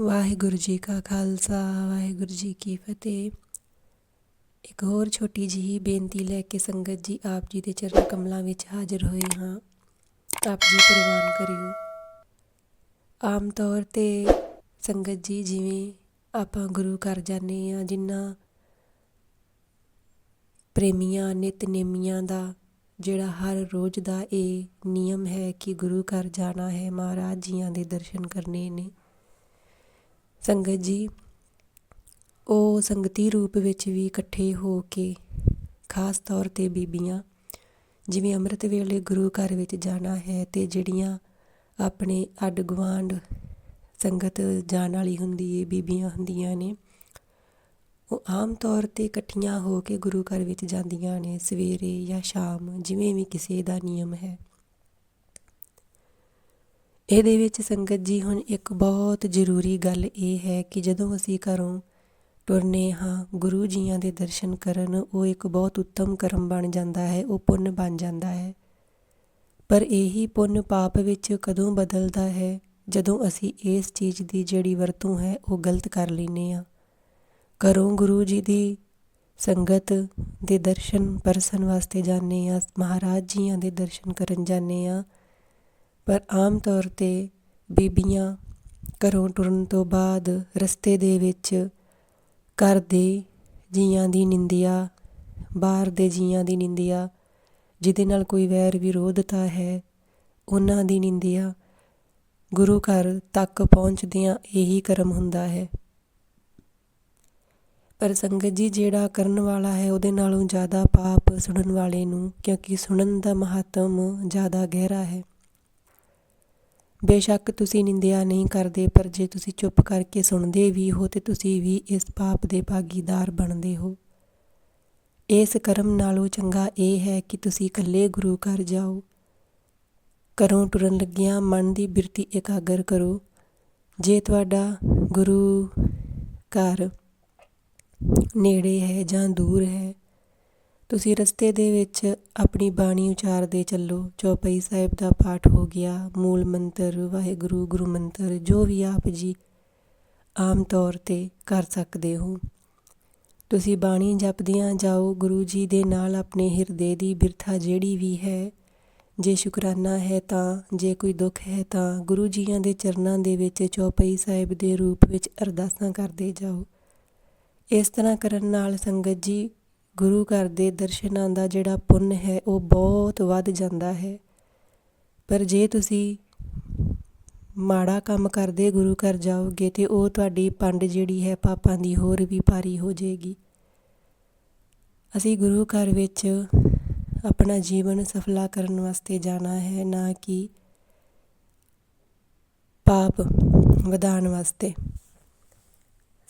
ਵਾਹਿਗੁਰੂ ਜੀ ਕਾ ਖਾਲਸਾ, ਵਾਹਿਗੁਰੂ ਜੀ ਕੀ ਫਤਿਹ। ਇੱਕ ਹੋਰ ਛੋਟੀ ਜਿਹੀ ਬੇਨਤੀ ਲੈ ਕੇ ਸੰਗਤ ਜੀ, ਆਪ ਜੀ ਦੇ ਚਰਨ ਕਮਲਾਂ ਵਿੱਚ ਹਾਜ਼ਰ ਹੋਏ ਹਾਂ। ਆਪ ਜੀ ਪ੍ਰਵਾਨ ਕਰਿਓ। ਆਮ ਤੌਰ ਤੇ ਸੰਗਤ ਜੀ, ਜਿਵੇਂ ਆਪਾਂ ਗੁਰੂ ਘਰ ਜਾਂਦੇ ਆ ਜਿਨ੍ਹਾਂ ਪ੍ਰੇਮੀਆਂ ਨਿਤਨੇਮੀਆਂ ਦਾ ਜਿਹੜਾ ਹਰ ਰੋਜ਼ ਦਾ ਇਹ ਨਿਯਮ ਹੈ ਕਿ ਗੁਰੂ ਘਰ ਜਾਣਾ ਹੈ, ਮਹਾਰਾਜ ਜੀਆਂ ਦੇ ਦਰਸ਼ਨ ਕਰਨੇ ਨੇ। ਸੰਗਤ ਜੀ, ਉਹ ਸੰਗਤੀ ਰੂਪ ਵਿੱਚ ਵੀ ਇਕੱਠੇ ਹੋ ਕੇ ਖਾਸ ਤੌਰ ਤੇ ਬੀਬੀਆਂ, ਜਿਵੇਂ ਅੰਮ੍ਰਿਤ ਵੇਲੇ ਗੁਰੂ ਘਰ ਵਿੱਚ ਜਾਣਾ ਹੈ ਤੇ ਜਿਹੜੀਆਂ ਆਪਣੇ ਅੱਡ ਗਵਾਂਡ ਸੰਗਤ ਜਾਣ ਵਾਲੀ ਹੁੰਦੀ ਏ, ਬੀਬੀਆਂ ਹੁੰਦੀਆਂ ਨੇ, ਉਹ ਆਮ ਤੌਰ ਤੇ ਇਕੱਠੀਆਂ ਹੋ ਕੇ ਗੁਰੂ ਘਰ ਵਿੱਚ ਜਾਂਦੀਆਂ ਨੇ ਸਵੇਰੇ ਜਾਂ ਸ਼ਾਮ, ਜਿਵੇਂ ਵੀ ਕਿਸੇ ਦਾ ਨਿਯਮ ਹੈ। ਇਹਦੇ ਵਿੱਚ ਸੰਗਤ ਜੀ, ਹੁਣ ਇੱਕ ਬਹੁਤ ਜ਼ਰੂਰੀ ਗੱਲ ਇਹ ਹੈ ਕਿ ਜਦੋਂ ਅਸੀਂ ਘਰੋਂ ਤੁਰਨੇ ਹਾਂ, ਗੁਰੂ ਜੀਆਂ ਦੇ ਦਰਸ਼ਨ ਕਰਨ, ਉਹ ਇੱਕ ਬਹੁਤ ਉੱਤਮ ਕਰਮ ਬਣ ਜਾਂਦਾ ਹੈ, ਉਹ ਪੁੰਨ ਬਣ ਜਾਂਦਾ ਹੈ। ਪਰ ਇਹੀ ਪੁੰਨ ਪਾਪ ਵਿੱਚ ਕਦੋਂ ਬਦਲਦਾ ਹੈ? ਜਦੋਂ ਅਸੀਂ ਇਸ ਚੀਜ਼ ਦੀ ਜਿਹੜੀ ਵਰਤੋਂ ਹੈ, ਉਹ ਗਲਤ ਕਰ ਲੈਨੇ ਆ ਘਰੋਂ ਗੁਰੂ ਜੀ ਦੀ ਸੰਗਤ ਦੇ ਦਰਸ਼ਨ ਪਰਸਨ ਵਾਸਤੇ ਜਾਂਦੇ ਆ ਮਹਾਰਾਜ ਜੀਆਂ ਦੇ ਦਰਸ਼ਨ ਕਰਨ ਜਾਂਦੇ ਆ ਪਰ ਆਮ ਤੌਰ ਤੇ ਬੀਬੀਆਂ ਘਰੋਂ ਟੁਰਨ ਤੋਂ ਬਾਅਦ ਰਸਤੇ ਦੇ ਵਿੱਚ ਘਰ ਦੇ ਜੀਆਂ ਦੀ ਨਿੰਦਿਆ, ਬਾਹਰ ਦੇ ਜੀਆਂ ਦੀ ਨਿੰਦਿਆ, ਜਿਹਦੇ ਨਾਲ ਕੋਈ ਵੈਰ ਵਿਰੋਧਤਾ ਹੈ, ਉਹਨਾਂ ਦੀ ਨਿੰਦਿਆ ਗੁਰੂ ਘਰ ਤੱਕ ਪਹੁੰਚਦਿਆਂ ਇਹੀ ਕਰਮ ਹੁੰਦਾ ਹੈ। ਪਰ ਸੰਗਤ ਜੀ ਜਿਹੜਾ ਕਰਨ ਵਾਲਾ ਹੈ, ਉਹਦੇ ਨਾਲੋਂ ਜ਼ਿਆਦਾ ਪਾਪ ਸੁਣਨ ਵਾਲੇ ਨੂੰ, ਕਿਉਂਕਿ ਸੁਣਨ ਦਾ ਮਹੱਤਵ ਜ਼ਿਆਦਾ ਗਹਿਰਾ ਹੈ। ਬੇਸ਼ੱਕ ਤੁਸੀਂ ਨਿੰਦਿਆ ਨਹੀਂ ਕਰਦੇ, ਪਰ ਜੇ ਤੁਸੀਂ ਚੁੱਪ ਕਰਕੇ ਸੁਣਦੇ ਵੀ ਹੋ ਤੇ ਤੁਸੀਂ ਵੀ ਇਸ ਪਾਪ ਦੇ ਭਾਗੀਦਾਰ ਬਣਦੇ ਹੋ। ਇਸ ਕਰਮ ਨਾਲੋਂ ਚੰਗਾ ਇਹ ਹੈ ਕਿ ਤੁਸੀਂ ਇਕੱਲੇ ਗੁਰੂ ਘਰ ਜਾਓ। ਘਰੋਂ ਟੁਰਨ ਲੱਗਿਆਂ ਮਨ ਦੀ ਬਿਰਤੀ ਇਕਾਗਰ ਕਰੋ। ਜੇ ਤੁਹਾਡਾ ਗੁਰੂ ਘਰ ਨੇੜੇ ਹੈ ਜਾਂ ਦੂਰ ਹੈ ਤੁਸੀਂ ਰਸਤੇ ਦੇ ਵਿੱਚ ਆਪਣੀ ਬਾਣੀ ਉਚਾਰਦੇ ਚੱਲੋ। ਚੌਪਈ ਸਾਹਿਬ ਦਾ ਪਾਠ ਹੋ ਗਿਆ। ਮੂਲ ਮੰਤਰ, ਵਾਹਿਗੁਰੂ, ਗੁਰੂ ਮੰਤਰ, ਜੋ ਵੀ ਆਪ ਜੀ ਆਮ ਤੌਰ ਤੇ ਕਰ ਸਕਦੇ ਹੋ। ਤੁਸੀਂ ਬਾਣੀ ਜਪਦਿਆਂ ਜਾਓ। ਗੁਰੂ ਜੀ ਦੇ ਨਾਲ ਆਪਣੇ ਹਿਰਦੇ ਦੀ ਬਿਰਥਾ ਜਿਹੜੀ ਵੀ ਹੈ, ਜੇ ਸ਼ੁਕਰਾਨਾ ਹੈ ਤਾਂ, ਜੇ ਕੋਈ ਦੁੱਖ ਹੈ ਤਾਂ ਗੁਰੂ ਜੀਆਂ ਦੇ ਚਰਨਾਂ ਦੇ ਵਿੱਚ ਚੌਪਈ ਸਾਹਿਬ ਦੇ ਰੂਪ ਵਿੱਚ ਅਰਦਾਸਾਂ ਕਰਦੇ ਜਾਓ। ਇਸ ਤਰ੍ਹਾਂ ਕਰਨ ਨਾਲ ਸੰਗਤ ਜੀ ਗੁਰੂ ਘਰ ਦੇ ਦਰਸ਼ਨਾਂ ਦਾ ਜਿਹੜਾ ਪੁੰਨ ਹੈ, ਉਹ ਬਹੁਤ ਵੱਧ ਜਾਂਦਾ ਹੈ। ਪਰ ਜੇ ਤੁਸੀਂ ਮਾੜਾ ਕੰਮ ਕਰਦੇ ਗੁਰੂ ਘਰ ਜਾਓਗੇ ਤੇ ਉਹ ਤੁਹਾਡੀ ਪੰਡ ਜਿਹੜੀ ਹੈ, ਪਾਪਾਂ ਦੀ ਹੋਰ ਵੀ ਭਾਰੀ ਹੋ ਜਾਏਗੀ। ਅਸੀਂ ਗੁਰੂ ਘਰ ਵਿੱਚ ਆਪਣਾ ਜੀਵਨ ਸਫਲਾ ਕਰਨ ਵਾਸਤੇ ਜਾਣਾ ਹੈ, ਨਾ ਕਿ ਪਾਪ ਵਧਾਉਣ ਵਾਸਤੇ।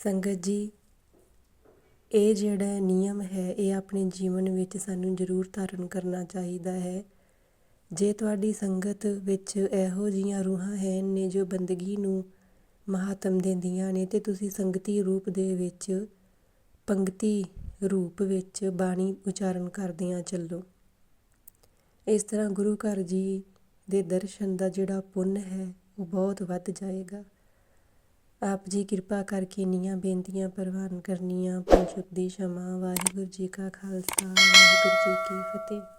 ਸੰਗਤ ਜੀ ਇਹ ਜਿਹੜਾ ਨਿਯਮ ਹੈ, ਇਹ ਆਪਣੇ ਜੀਵਨ ਵਿੱਚ ਸਾਨੂੰ ਜ਼ਰੂਰ ਧਾਰਨ ਕਰਨਾ ਚਾਹੀਦਾ ਹੈ। ਜੇ ਤੁਹਾਡੀ ਸੰਗਤ ਵਿੱਚ ਇਹੋ ਜਿਹੀਆਂ ਰੂਹਾਂ ਹੈ ਨੇ ਜੋ ਬੰਦਗੀ ਨੂੰ ਮਹਾਤਮ ਦਿੰਦੀਆਂ ਨੇ, ਤੇ ਤੁਸੀਂ ਸੰਗਤੀ ਰੂਪ ਦੇ ਵਿੱਚ ਪੰਕਤੀ ਰੂਪ ਵਿੱਚ ਬਾਣੀ ਉਚਾਰਨ ਕਰਦਿਆਂ ਚੱਲੋ। ਇਸ ਤਰ੍ਹਾਂ ਗੁਰੂ ਘਰ ਜੀ ਦੇ ਦਰਸ਼ਨ ਦਾ ਜਿਹੜਾ ਪੁੰਨ ਹੈ, ਉਹ ਬਹੁਤ ਵੱਧ ਜਾਏਗਾ। ਆਪ ਜੀ ਕਿਰਪਾ ਕਰਕੇ ਨੀਆਂ ਬੇਨਤੀਆਂ ਪ੍ਰਵਾਨ ਕਰਨੀਆਂ। ਪੁੰਚੁਕ ਦੀ ਸ਼ਮਾ ਵਾਹਿਗੁਰੂ ਜੀ ਕਾ ਖਾਲਸਾ, ਵਾਹਿਗੁਰੂ ਜੀ ਕੀ ਫਤਿਹ।